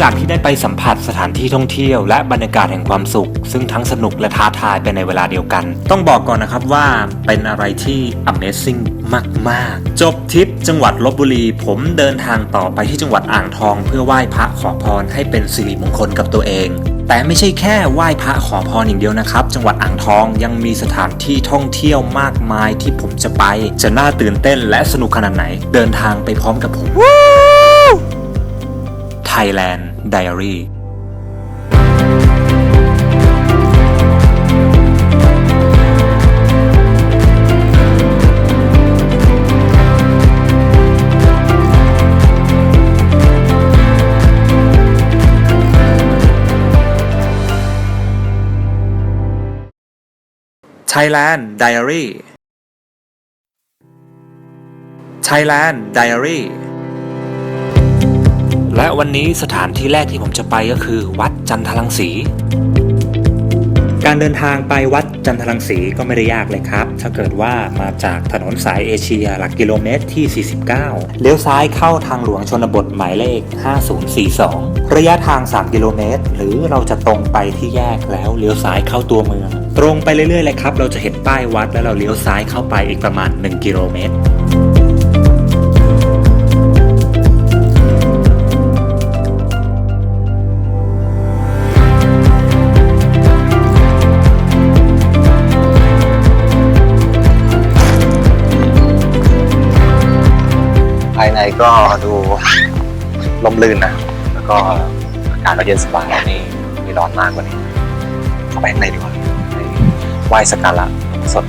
จากที่ได้ไปสัมผัสสถานที่ท่องเที่ยว และบรรยากาศแห่งความสุข ซึ่งทั้งสนุกและท้าทายไปในเวลาเดียวกัน ต้องบอกก่อนนะครับว่าเป็นอะไรที่ Amazing มาก ๆ จบทริปจังหวัดลบบุรี ผมเดินทางต่อไปที่จังหวัดอ่างทอง เพื่อไหว้พระขอพรให้เป็นสิริมงคลกับตัวเองแต่ไม่ใช่แค่ไหว้พระขอพรอย่างเดียวนะครับ จังหวัดอ่างทองยังมีสถานที่ท่องเที่ยวมากมายที่ผมจะไป จะน่าตื่นเต้นและสนุกขนาดไหน เดินทางไปพร้อมกับผม Thailand Diary ไทยแลนด์ Diary Thailand Diary และ วันนี้สถานที่แรกที่ผมจะไปก็คือ วัดจันทรังสี การเดินทางไปวัดจันทรังสีก็ไม่ได้ยากเลยครับ ถ้าเกิดว่ามาจากถนนสายเอเชียหลักกิโลเมตรที่ 49 เลี้ยวซ้ายเข้าทางหลวงชนบทหมายเลข 5042 ระยะทาง 3 กิโลเมตร หรือเราจะตรงไปที่แยกแล้วเลี้ยวซ้ายเข้าตัวเมือง ตรงไปเรื่อยๆเลยครับ เราจะเห็นป้ายวัดแล้วเราเลี้ยวซ้ายเข้าไปอีกประมาณ 1 กิโลเมตร ก็ดูลมลื่นนะ แล้วก็อากาศก็เย็นสบายนี่ไม่ร้อนมากกว่านี้เข้าไปข้างในดีกว่าไหว้สักการะสด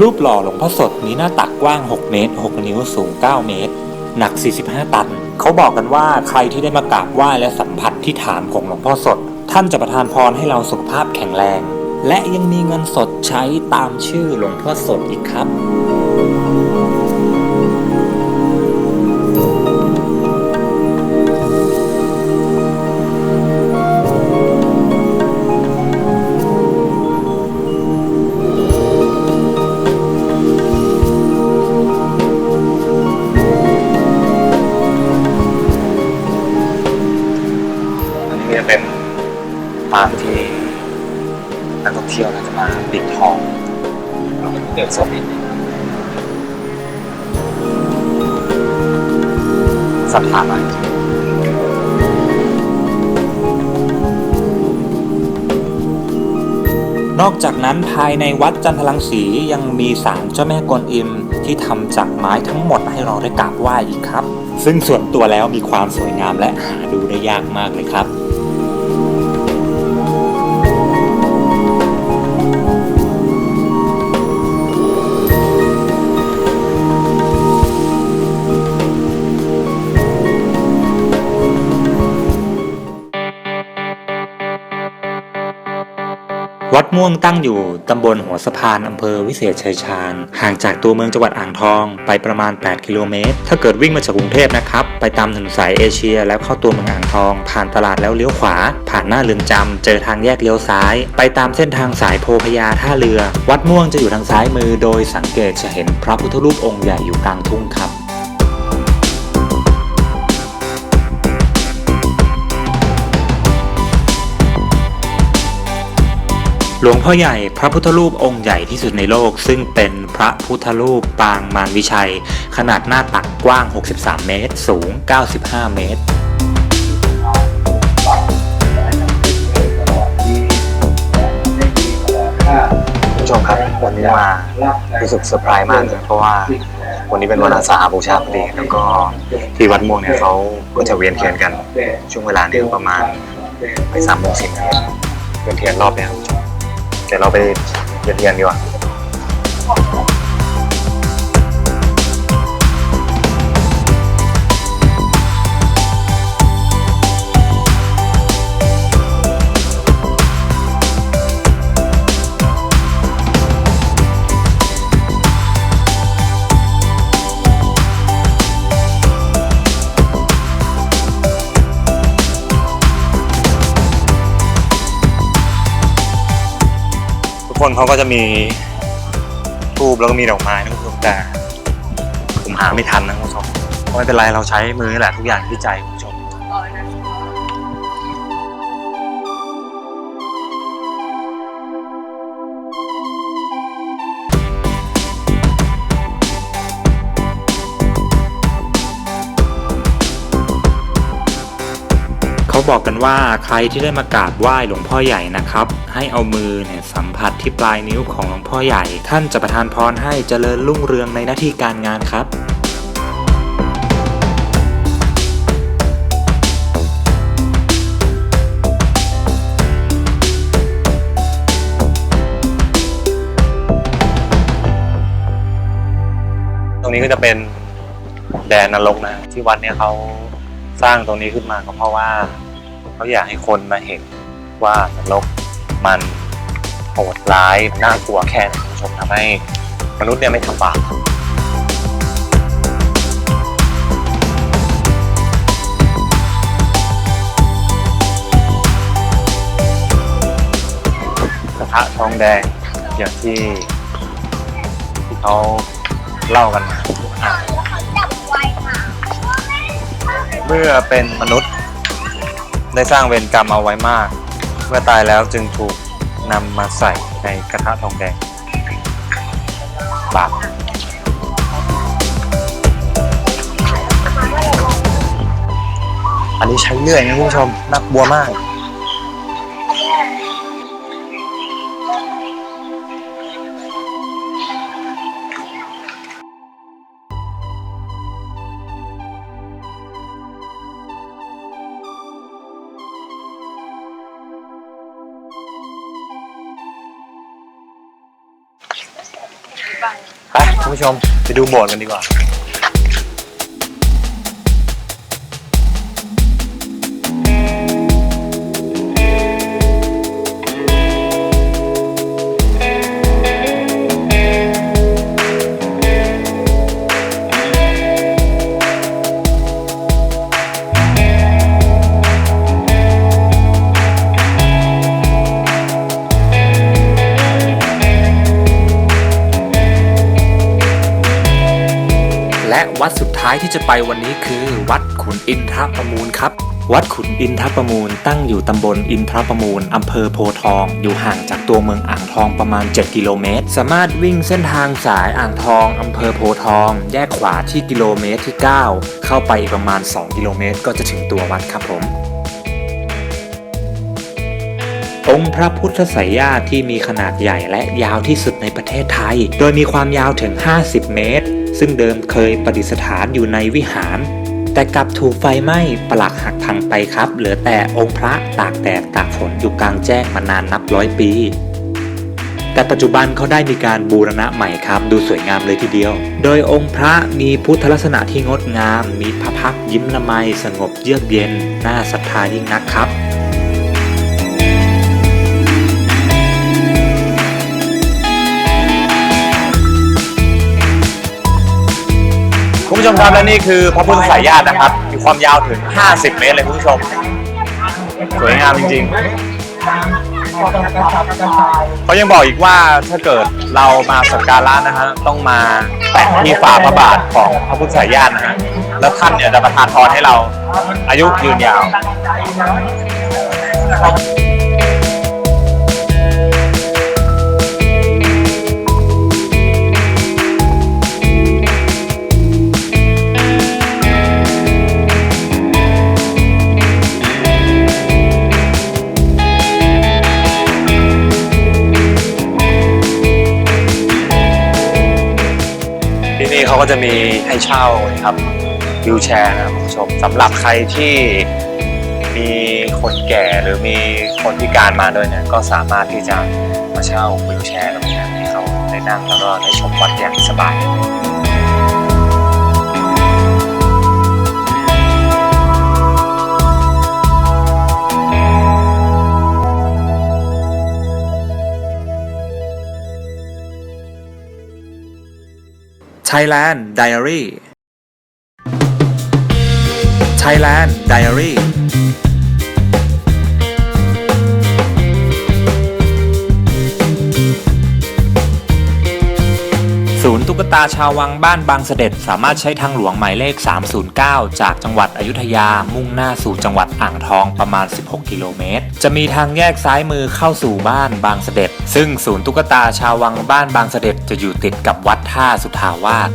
รูปหล่อหลวงพ่อสดมีหน้าตักกว้าง 6 เมตร 6 นิ้วสูง 9 เมตร หนัก 45 ตัน เขาบอกกันว่าใครที่ได้มากราบไหว้และสัมผัสที่ฐานของหลวงพ่อสด ท่านจะประทานพรให้เราสุขภาพแข็งแรง และยังมีเงินสดใช้ตามชื่อหลวงพ่อสดอีกครับ ปางที่นักท่องเที่ยวน่าจะมาปิดทองเดินสดศรัทธามากจริงนอกจากนั้นภายในวัดจันทรังสียังมีศาลเจ้าแม่กวนอิมที่ทำจากไม้ทั้งหมดให้เราได้กราบไหว้อีกครับ ซึ่งส่วนตัวแล้วมีความสวยงามและหาดูได้ยากมากเลยครับ วัดม่วงตั้งอยู่ตำบลหัวสะพานอำเภอวิเศษชัยชาญ ห่างจากตัวเมืองจังหวัดอ่างทองไปประมาณ 8 กิโลเมตร ถ้าเกิดวิ่งมาจากกรุงเทพนะครับ ไปตามถนนสายเอเชีย แล้วเข้าตัวเมืองอ่างทอง ผ่านตลาดแล้วเลี้ยวขวา ผ่านหน้าเรือนจำเจอทางแยกเลี้ยวซ้าย ไปตามเส้นทางสายโพพยาท่าเรือ วัดม่วงจะอยู่ทางซ้ายมือ โดยสังเกตจะเห็นพระพุทธรูปองค์ใหญ่อยู่กลางทุ่งครับ หลวงพ่อใหญ่พระพุทธรูปองค์ใหญ่ที่สุดในโลก ซึ่งเป็นพระพุทธรูปปางมารวิชัย ขนาดหน้าตักกว้าง 63 เมตร สูง 95 เมตรคุณผู้ชมครับวันนี้มารู้สึกเซอร์ไพรส์มากเลยเพราะว่าวันนี้เป็นวันอาสาบูชาพอดีแล้วก็ที่วัดม่วงเนี่ยเขาก็จะเวียนเทียนกันช่วงเวลาเนี้ประมาณไปสามโมงสี่โมงเวียนเทียนรอบเนี้ยคุณผู้ชม เดี๋ยวเราไปเรียนเรียนดีกว่า คนเขาก็จะมีทูบแล้วก็มีดอกไม้นะคุณผู้ชมแต่ผมหาไม่ทันนะคุณผู้ชมก็ไม่เป็นไรเราใช้มือนี่แหละทุกอย่างที่ใจ บอกกันว่าใครที่ได้มากราบไหว้หลวงพ่อใหญ่นะครับ ให้เอามือเนี่ยสัมผัสที่ปลายนิ้วของหลวงพ่อใหญ่ ท่านจะประทานพรให้เจริญรุ่งเรืองในหน้าที่การงานครับตรงนี้ก็จะเป็นแดนนรกนะ ที่วัดเนี่ยเขาสร้างตรงนี้ขึ้นมาก็เพราะว่า เขาอยากให้คนมาเห็นว่านรกมันโหดร้ายน่ากลัวแค่ไหนชมทำให้มนุษย์เนี่ยไม่ทำบาปกระทะทองแดงอย่างที่ที่เขาเล่ากันมาเมื่อเป็นมนุษย์ ได้สร้างเวรกรรมเอาไว้มาก เมื่อตายแล้วจึงถูกนำมาใส่ในกระทะทองแดงบาปอันนี้ใช้เลื่อยนะคุณผู้ชมนักบัวมาก ชม ไปดูโบสถ์กันดีกว่า ท้ายที่จะไปวันนี้คือ วัดขุนอินทรประมูลครับ วัดขุนอินทรประมูล ตั้งอยู่ตำบลอินทรประมูลอำเภอโพทอง อยู่ห่างจากตัวเมืองอ่างทองประมาณ 7 กิโลเมตร สามารถวิ่งเส้นทางสายอ่างทองอำเภอโพทอง แยกขวาที่กิโลเมตรที่ 9 เข้าไปอีกประมาณ 2 กิโลเมตร ก็จะถึงตัววัดครับผมองค์พระพุทธไสยญาติที่มีขนาดใหญ่และยาวที่สุดในประเทศไทย โดยมีความยาวถึง 50 เมตร ซึ่งเดิมเคยประดิษฐานอยู่ในวิหาร แต่กลับถูกไฟไหม้ปลักหักพังไปครับ เหลือแต่องค์พระตากแดดตากฝนอยู่กลางแจ้งมานานนับร้อยปี แต่ปัจจุบันเขาได้มีการบูรณะใหม่ครับ ดูสวยงามเลยทีเดียว โดยองค์พระมีพุทธลักษณะที่งดงาม มีพระพักยิ้มละไมสงบเยือกเย็นน่าศรัทธายิ่งนักครับ ผู้ชมครับและนี่คือพระพุทธสายญาตินะครับ มีความยาวถึง 50 เมตรเลยคุณผู้ชม สวยงามจริงๆเขายังบอกอีกว่าถ้าเกิดเรามาสักการะนะฮะต้องมาแตะที่ฝ่าพระบาทของพระพุทธสายญาตินะฮะแล้วท่านเนี่ยจะประทานพรให้เราอายุยืนยาว นี่เขาก็จะมีให้เช่านะครับวิวแชร์นะครับคุณผู้ชมสำหรับใครที่มีคนแก่หรือมีคนพิการมาด้วยเนี่ยก็สามารถที่จะมาเช่าวิวแชร์ตรงนี้ให้เขาได้นั่งแล้วก็ได้ชมวัดอย่างสบาย Thailand Diary Thailand Diary ตุ๊กตาชาววังบ้านบางเสด็จสามารถใช้ทางหลวงหมายเลข 309 จากจังหวัดอยุธยา มุ่งหน้าสู่จังหวัดอ่างทองประมาณ 16 กิโลเมตร จะมีทางแยกซ้ายมือเข้าสู่บ้านบางเสด็จ ซึ่งศูนย์ตุ๊กตาชาววังบ้านบางเสด็จจะอยู่ติดกับวัดท่าสุทาวาส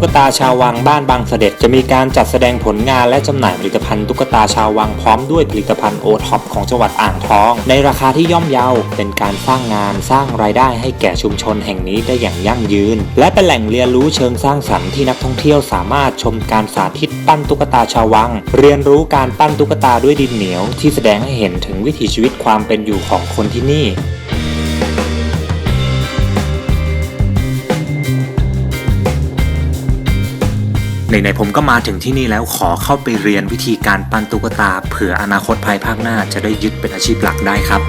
ตุ๊กตาชาววังบ้านบางเสด็จจะมีการจัดแสดงผลงานและจำหน่ายผลิตภัณฑ์ตุ๊กตาชาววังพร้อมด้วยผลิตภัณฑ์โอท็อปของจังหวัดอ่างทอง ในราคาที่ย่อมเยาเป็นการสร้างงานสร้างรายได้ให้แก่ชุมชนแห่งนี้ได้อย่างยั่งยืน และเป็นแหล่งเรียนรู้เชิงสร้างสรรค์ที่นักท่องเที่ยวสามารถชมการสาธิตปั้นตุ๊กตาชาววัง เรียนรู้การปั้นตุ๊กตาด้วยดินเหนียว ที่แสดงให้เห็นถึงวิถีชีวิตความเป็นอยู่ของคนที่นี่ ไหนๆผมก็มาถึงที่นี่แล้วขอเข้าไปเรียนวิธีการปั้นตุ๊กตา เผื่ออนาคตภายภาคหน้าจะได้ยึดเป็นอาชีพหลักได้ครับ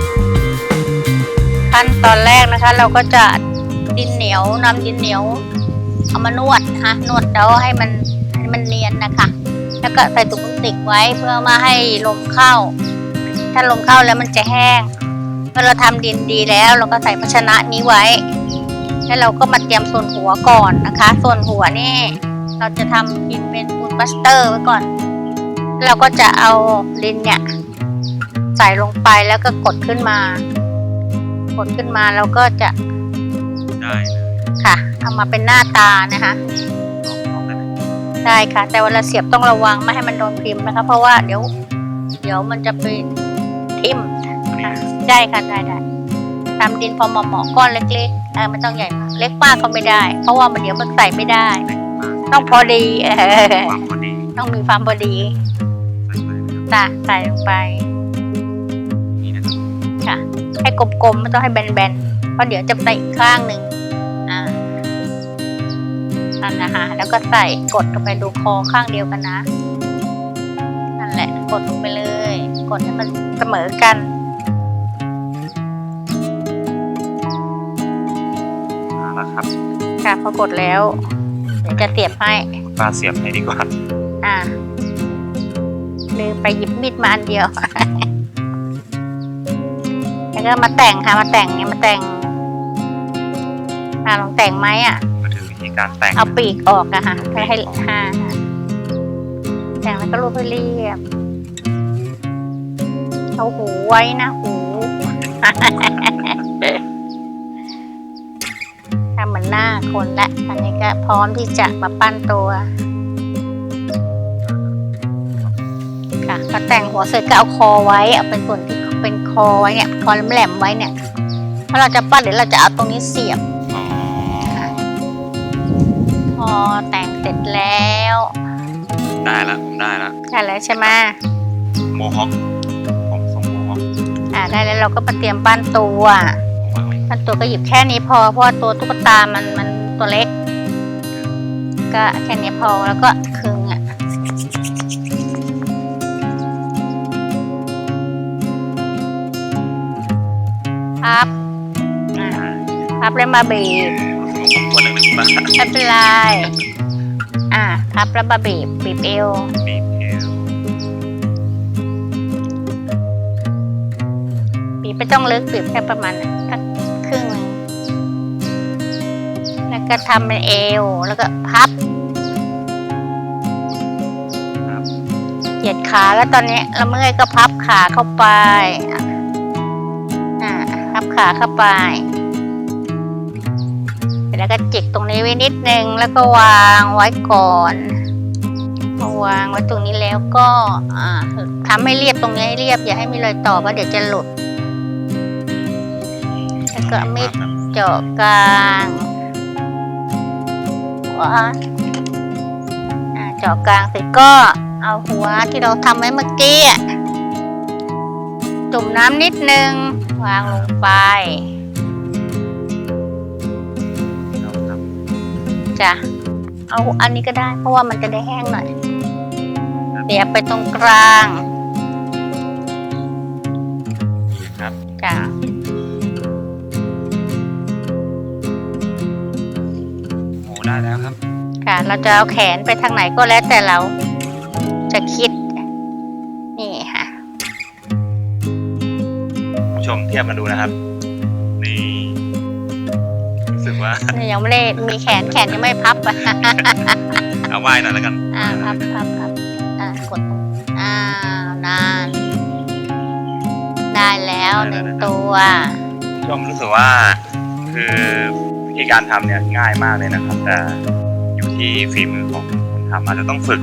ขั้นตอนแรกนะคะ เราก็จะดินเหนียวนำดินเหนียว เอามานวดฮะนวดแล้วให้มันให้มันเนียนนะคะ แล้วก็ใส่ถุงพลาสติกไว้เพื่อมาให้ลมเข้า ถ้าลมเข้าแล้วมันจะแห้งเมื่อเราทำดินดีแล้ว เราก็ใส่ภาชนะนี้ไว้ แล้วเราก็มาเตรียมส่วนหัวก่อนนะคะ ส่วนหัวนี่ เราจะทำพิมพ์เป็นปูนปลาสเตอร์ไว้ก่อน เราก็จะเอาดินเนี่ย ใส่ลงไปแล้วก็กดขึ้นมา กดขึ้นมาแล้วก็จะได้ค่ะเอามาเป็นหน้าตานะคะได้ค่ะ แต่เวลาเสียบต้องระวังไม่ให้มันโดนพิมพ์นะคะ เพราะว่าเดี๋ยว เดี๋ยวมันจะไปทิ่มค่ะได้ค่ะได้ได้ทำดินพอเหมาะๆก้อนเล็กๆเออไม่ต้องใหญ่มากเล็กมากก็ไม่ได้ เพราะว่ามันเดี๋ยวมันใส่ไม่ได้ ต้องพอดีเออความพอดีต้องมีความพอดีใส่ไปเลยนะครับจ้ะใส่ลงไปนี่นะครับค่ะให้กลมๆไม่ต้องให้แบนๆเพราะเดี๋ยวจะใส่อีกข้างหนึ่งอ่านั่นนะคะแล้วก็ใส่กดลงไปดูคอข้างเดียวกันนะนั่นแหละกดลงไปเลย กดให้มันเสมอกันเอาละครับ ค่ะพอกดแล้ว เดี๋ยวจะเสียบให้ปลาเสียบไหนดีกว่า อ่าลืมไปหยิบมีดมาอันเดียว แล้วก็มาแต่งค่ะ มาแต่งเนี่ยมาแต่ง อ่าลองแต่งไหมอะ มาถึงวิธีการแต่งเอาปีกออกอะค่ะให้ให้ห้าแต่งแล้วก็รูปให้เรียบ เอาหูไว้นะหู ทำเหมือนหน้าคนละอันนี้ก็พร้อมที่จะมาปั้นตัว ค่ะ ก็แต่งหัวเสร็จก็เอาคอไว้เอาเป็นส่วนที่เป็นคอไว้เนี่ยคอแหลมๆไว้เนี่ยเพราะเราจะปั้นเดี๋ยวเราจะเอาตรงนี้เสียบพอแต่งเสร็จแล้วได้แล้วผมได้แล้วได้แล้วใช่ไหมโมฮอคผมส่งโมฮอคอ่าได้แล้วเราก็มาเตรียมปั้นตัว ผมวางไว้ปั้นตัวก็หยิบแค่นี้พอ เพราะว่าตัวตุ๊กตามันมันตัวเล็ก ก็แค่นี้พอแล้วก็คึงอะพับอ่าพับแล้วมาบีบวันหนึ่งหนึ่งบาทไม่เป็นไรอ่าพับแล้วมาบีบบีบเอวบีบเอวบีบไม่ต้องลึกบีบแค่ประมาณสัก ก็ทำเป็นเอว แล้วก็พับเหยียดขาแล้วตอนนี้เราเมื่อยก็พับขาเข้าไปอะอ่าพับขาเข้าไปแล้วก็จิกตรงนี้ไว้นิดนึงแล้วก็วางไว้ก่อนพอวางไว้ตรงนี้แล้วก็อ่าทำให้เรียบตรงนี้ให้เรียบอย่าให้มีรอยต่อเพราะเดี๋ยวจะหลุดแล้วก็เมีดเจาะกลาง วอ่าเจาะกลางเสร็จก็เอาหัวที่เราทำไว้เมื่อกี้อะจุ่มน้ำนิดนึง วางลงไปเราทจ้ะเอาอันนี้ก็ได้ เพราะว่ามันจะได้แห้งหน่อยเดี๋ยวไปตรงกลางำครับจ้ะ ได้แล้วครับ ค่ะ เราจะเอาแขนไปทางไหนก็แล้วแต่เราจะคิด นี่ค่ะชมเทียบกันดูนะครับ นี่รู้สึกว่านี่ยังไม่ได้มีแขนแขนยังไม่พับอะเอาไหว้หน่อยแล้วกันอ่าพับพับพับอ่ากดตรงอ่านานได้แล้วหนึ่งตัวชมรู้สึกว่าคือ วิธีการทำเนี่ยง่ายมากเลยนะครับ แต่อยู่ที่ฝีมือของคนทำอาจจะต้องฝึก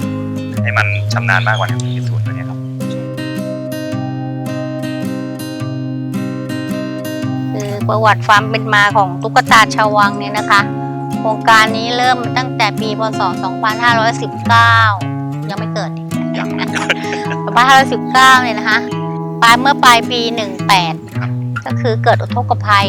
ให้มันชำนาญมากกว่านี้ที่สุดตัวเนี้ครับคือประวัติความเป็นมาของตุ๊กตาชาววังเนี่ยนะคะ โครงการนี้เริ่มตั้งแต่ปีพศ 2519 ยังไม่เกิดอย่าง2519 เนี่ยนะคะปลายเมื่อปลายปี 18 ก็คือเกิดอุทกภัย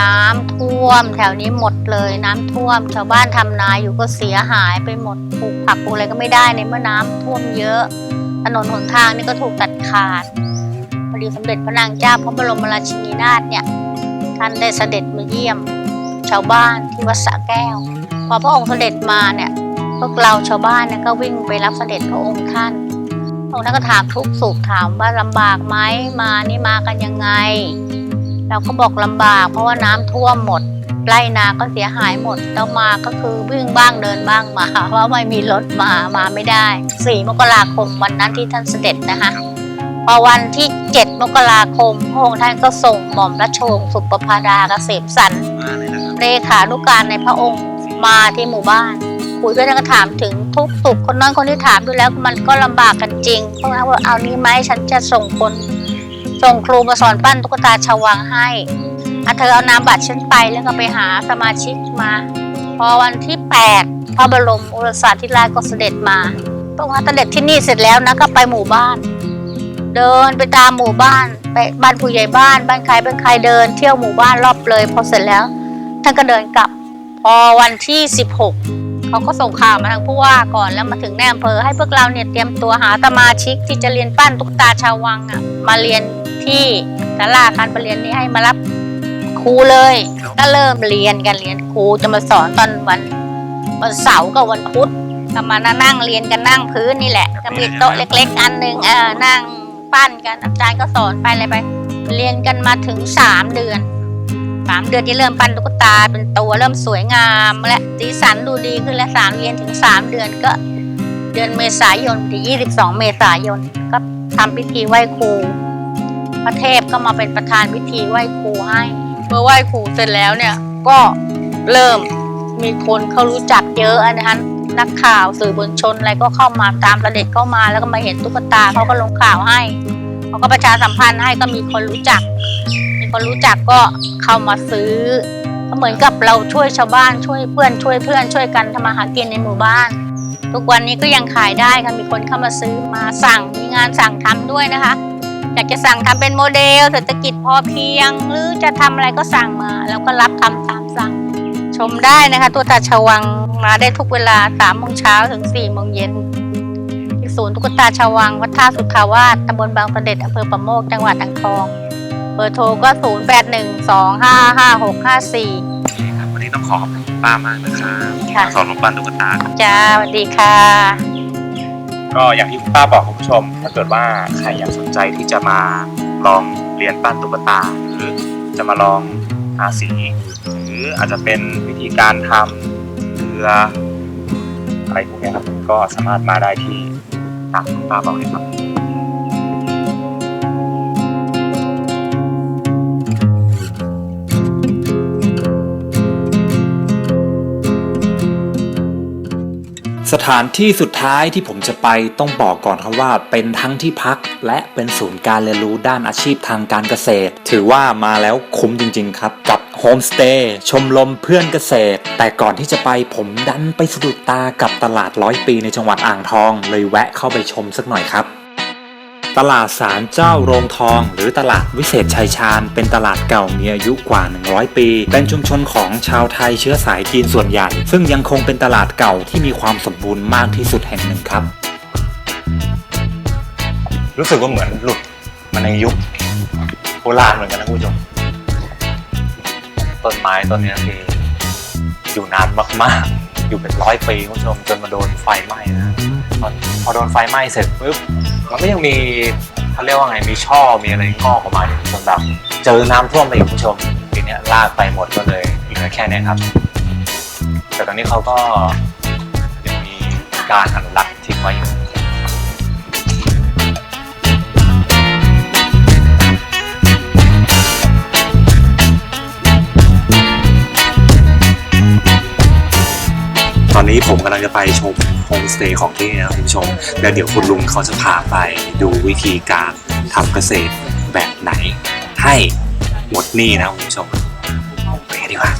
น้ำท่วม แถวนี้หมดเลยน้ำท่วม ชาวบ้านทำนาอยู่ก็เสียหายไปหมดปลูกผักปลูกอะไรก็ไม่ได้ในเมื่อน้ำท่วมเยอะ ถนนหนทางนี่ก็ถูกตัดขาดพอดีสมเด็จพระนางเจ้าพระบรมราชินีนาถเนี่ยท่านได้เสด็จมาเยี่ยม ชาวบ้านที่วัดสระแก้ว พอพระองค์เสด็จมาเนี่ยพวกเราชาวบ้านเนี่ยก็วิ่งไปรับเสด็จพระองค์ท่านพระองค์ท่านก็ถามทุกสุขถามว่าลำบากไหมมานี่มากันยังไง เราก็บอกลำบาก เพราะว่าน้ำท่วมหมดไร่นาก็เสียหายหมดเรามาก็คือวิ่งบ้างเดินบ้างมาเพราะไม่มีรถมามาไม่ได้สี่มกราคมวันนั้นที่ท่านเสด็จนะคะพอวันที่ 7 มกราคมพระองค์ท่านก็ส่งหม่อมราชวงศ์สุปภาดาเกษมสันเลยนะครับเลขานุการในพระองค์มาที่หมู่บ้าน คุยด้วยแล้วก็ถามถึงทุกสุขคนนั้นคนที่ถามดูแล้วมันก็ลำบากกันจริงเพราะว่าเอานี้ไหมฉันจะส่งคน ส่งครูมาสอนปั้นตุ๊กตาชาววังให้อะเธอเอานามบัตรฉันไปแล้วก็ไปหาสมาชิกมา พอวันที่ 8 พระบรมโอรสาธิราชก็เสด็จมาพระองค์เสด็จที่นี่เสร็จแล้วนะก็ไปหมู่บ้าน เดินไปตามหมู่บ้านไปบ้านผู้ใหญ่บ้านบ้านใครบ้านใครเดิน เที่ยวหมู่บ้านรอบเลยพอเสร็จแล้วท่านก็เดินกลับ พอวันที่ 16เขาก็ส่งข่าวมาทางผู้ว่าก่อนแล้วมาถึงในอำเภอให้พวกเราเนี่ยเตรียมตัวหาสมาชิกที่จะเรียนปั้นตุ๊กตาชาววังอะมาเรียน ที่ศาลาการประเรียนนี้ให้มารับครูเลย ก็เริ่มเรียนกันเรียนครูจะมาสอนตอนวันวันเสาร์กับวันพุธก็มานั่งเรียนกันนั่งพื้นนี่แหละ ก็มีโต๊ะเล็ก ๆ อันหนึ่งเออนั่งปั้นกันอาจารย์ก็สอนไปอะไรไป เรียนกันมาถึงสามเดือนสามเดือนที่เริ่มปั้นตุ๊กตาเป็นตัวเริ่มสวยงามและสีสันดูดีขึ้นและสามเรียนถึงสามเดือนก็ เดือนเมษายนที่ยี่สิบสองเมษายนก็ทำพิธีไหว้ครู พระเทพก็มาเป็นประธานพิธีไหว้ครูให้เมื่อไหว้ครูเสร็จแล้วเนี่ยก็เริ่มมีคนเขารู้จักเยอะนะคะนักข่าวสื่อมวลชนอะไรก็เข้ามาตามประเด็จเข้ามาแล้วก็มาเห็นตุ๊กตาเขาก็ลงข่าวให้เขาก็ประชาสัมพันธ์ให้ก็มีคนรู้จัก มีคนรู้จักก็เข้ามาซื้อเหมือนกับเราช่วยชาวบ้านช่วยเพื่อนช่วยเพื่อนช่วยกันทำมาหากินในหมู่บ้าน ทุกวันนี้ก็ยังขายได้ค่ะมีคนเข้ามาซื้อมาสั่งมีงานสั่งทำด้วยนะคะ อยากจะสั่งทำเป็นโมเดลเศรษฐกิจพอเพียง หรือจะทำอะไรก็สั่งมา แล้วก็รับทำตามสั่ง ชมได้นะคะ ตัวตาชาววังมาได้ทุกเวลาสามโมงเช้าถึงสี่โมงเย็นที่ศูนย์ตุ๊กตาชาววัง วัดท่าสุขาวาสตำบลบางประเด็จอำเภอประโมกจังหวัดอ่างทองเบอร์โทรก็ 0 8 1 2 5 5 6 5 4ครับวันนี้ต้องขอขอบคุณป้ามากนะครับค่ะมาสอนผมปั้นตุ๊กตา จ้าสวัสดีค่ะ ก็อย่างที่คุณป้าบอกคุณผู้ชม ถ้าเกิดว่าใครอยากสนใจที่จะมาลองเรียนปั้นตุ๊กตา หรือจะมาลองทาสีหรืออาจจะเป็นวิธีการทำเรืออะไรพวกนี้ครับก็สามารถมาได้ที่ตามคุณป้าบอกเลยครับ สถานที่สุดท้ายที่ผมจะไปต้องบอกก่อนครับว่า เป็นทั้งที่พักและเป็นศูนย์การเรียนรู้ด้านอาชีพทางการเกษตร ถือว่ามาแล้วคุ้มจริง ๆ ครับ กับโฮมสเตย์ชมรมเพื่อนเกษตร แต่ก่อนที่จะไปผมดันไปสะดุดตากับตลาดร้อยปีในจังหวัดอ่างทอง เลยแวะเข้าไปชมสักหน่อยครับ ตลาดสารเจ้าโรงทอง หรือตลาดวิเศษชัยชาญ เป็นตลาดเก่ามีอายุกว่า 100 ปี เป็นชุมชนของชาวไทยเชื้อสายจีนส่วนใหญ่ ซึ่งยังคงเป็นตลาดเก่าที่มีความสมบูรณ์มากที่สุดแห่งหนึ่งครับ รู้สึกว่าเหมือนหลุดมาในยุคโบราณเหมือนกันนะคุณผู้ชมต้นไม้ต้นนี้คืออยู่นานมากๆ อยู่เป็นร้อยปีคุณผู้ชมจนมาโดนไฟไหม้นะตอนพอโดนไฟไหม้เสร็จปุ๊บ มันก็ยังมีเขาเรียกว่าไงมีช่อมีอะไรงอกออกมาอยู่จนแบบเจอน้ำท่วมไปอีกคุณผู้ชมทีเนี้ยลากไปหมดก็เลยเหลือแค่เนี้ยครับ แต่ตอนนี้เขาก็ยังมีการอนุรักษ์ทิ้งไว้อยู่ตอนนี้ผมกำลังจะไปชม มสเตย์ของที่นี่นะคุณผู้ชม แล้วเดี๋ยวคุณลุงเขาจะพาไปดูวิธีการทำเกษตรแบบไหน ให้หมดหนี้นะคุณผู้ชมไปกันดีกว่า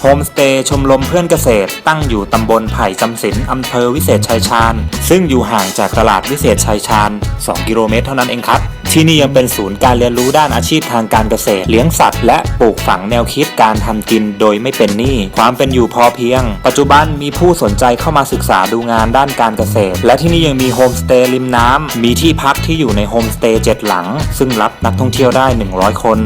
โฮมสเตย์ชมรมเพื่อนเกษตรตั้งอยู่ตำบลไผ่จำศิลอำเภอวิเศษชัยชาญ ซึ่งอยู่ห่างจากตลาดวิเศษชัยชาญ 2 กิโลเมตรเท่านั้นเองครับ ที่นี่ยังเป็นศูนย์การเรียนรู้ด้านอาชีพทางการเกษตร เลี้ยงสัตว์และปลูกฝังแนวคิดการทำกินโดยไม่เป็นหนี้ความเป็นอยู่พอเพียง ปัจจุบันมีผู้สนใจเข้ามาศึกษาดูงานด้านการเกษตร และที่นี่ยังมีโฮมสเตย์ริมน้ำมีที่พักที่อยู่ในโฮมสเตย์7หลัง ซึ่งรับนักท่องเที่ยวได้ 100 คน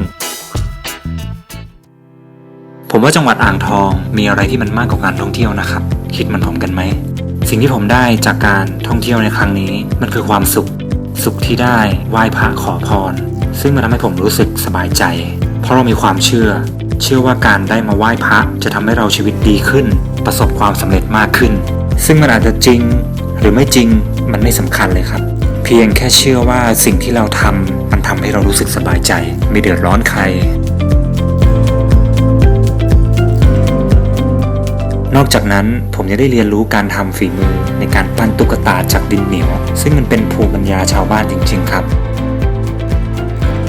ผมว่าจังหวัดอ่างทองมีอะไรที่มันมากกว่าการท่องเที่ยวนะครับ คิดเหมันผมกันไหม สิ่งที่ผมได้จากการท่องเที่ยวในครั้งนี้มันคือความสุข สุขที่ได้ไหว้พระขอพร ซึ่งมันทำให้ผมรู้สึกสบายใจ เพราะเรามีความเชื่อ เชื่อว่าการได้มาไหว้พระจะทำให้เราชีวิตดีขึ้น ประสบความสำเร็จมากขึ้น ซึ่งมันอาจจะจริง หรือไม่จริงมันไม่สำคัญเลยครับ เพียงแค่เชื่อว่าสิ่งที่เราทำมันทำให้เรารู้สึกสบายใจ ไม่เดือดร้อนใครนอกจากนั้นผมจะได้เรียนรู้การทำฝีมือใน ตุ๊กตาจากดินเหนียว ซึ่งมันเป็นภูมิปัญญาชาวบ้านจริง ๆ ครับ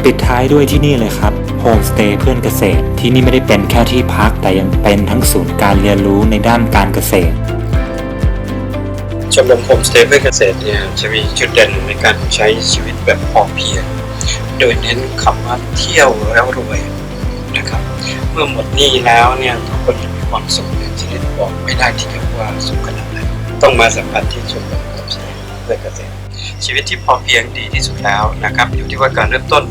ปิดท้ายด้วยที่นี่เลยครับโฮมสเตย์เพื่อนเกษตร ที่นี่ไม่ได้เป็นแค่ที่พักแต่ยังเป็นทั้งศูนย์การเรียนรู้ในด้านการเกษตรชมรมโฮมสเตย์เพื่อเกษตรเนี่ยจะมีจุดเด่นในการใช้ชีวิตแบบพอเพียง โดยเน้นคำว่าเที่ยวแล้วรวยนะครับ เมื่อหมดหนี้แล้วเนี่ยทุกคนจะมีความสุขอย่างชนิดบอกไม่ได้ที่เรียกว่าสุขขนาด ต้องมาสัมผัสที่ชมรมโฮมสเตย์เพื่อเกษตรชีวิตที่พอเพียงดีที่สุดแล้วนะครับ อยู่ที่ว่าการเริ่มต้น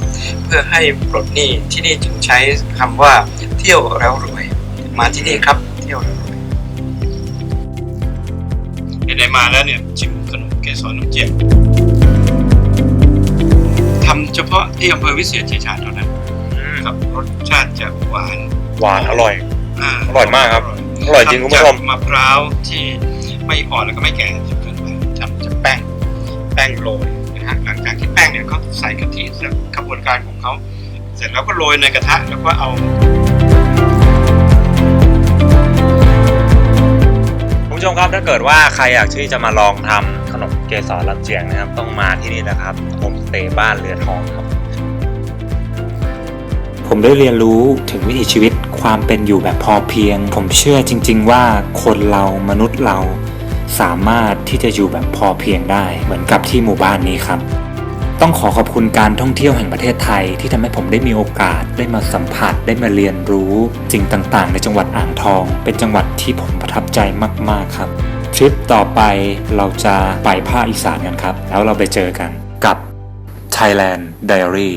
เพื่อให้ปลดหนี้ที่นี่จึงใช้คำว่าเที่ยวแล้วรวย มาที่นี่ครับเที่ยวแล้วรวยไหนๆมาแล้วเนี่ยชิมขนมเกสรนมเจียมทำเฉพาะที่อำเภอวิเศษชัยชาญเท่านั้นครับรสชาติจะหวานหวานอร่อยาอร่อยมากครับ อร่อยจริงคุณผู้ชมทำจากมะพร้าวที่ ไม่อ่อนแล้วก็ไม่แก่จนเกินไปทำจากแป้งแป้งโรยนะฮะหลังจากที่แป้งเนี่ยเขาใส่กะทิแล้วกระบวนการของเขาเสร็จแล้วก็โรยในกระทะแล้วก็เอา คุณผู้ชมครับถ้าเกิดว่าใครอยากที่จะมาลองทำขนมเกสรลำเจียงนะครับ ต้องมาที่นี่นะครับโฮมสเตย์บ้านเรือทองครับ ผมได้เรียนรู้ถึงวิถีชีวิตความเป็นอยู่แบบพอเพียง ผมเชื่อจริง ๆ ว่าคนเรามนุษย์เรา สามารถที่จะอยู่แบบพอเพียงได้เหมือนกับที่หมู่บ้านนี้ครับ ต้องขอขอบคุณการท่องเที่ยวแห่งประเทศไทยที่ทำให้ผมได้มีโอกาสได้มาสัมผัสได้มาเรียนรู้สิ่งต่างๆ ในจังหวัดอ่างทอง เป็นจังหวัดที่ผมประทับใจมากๆครับทริปต่อไปเราจะไปภาคอีสานกันครับ แล้วเราไปเจอกันกับ Thailand Diary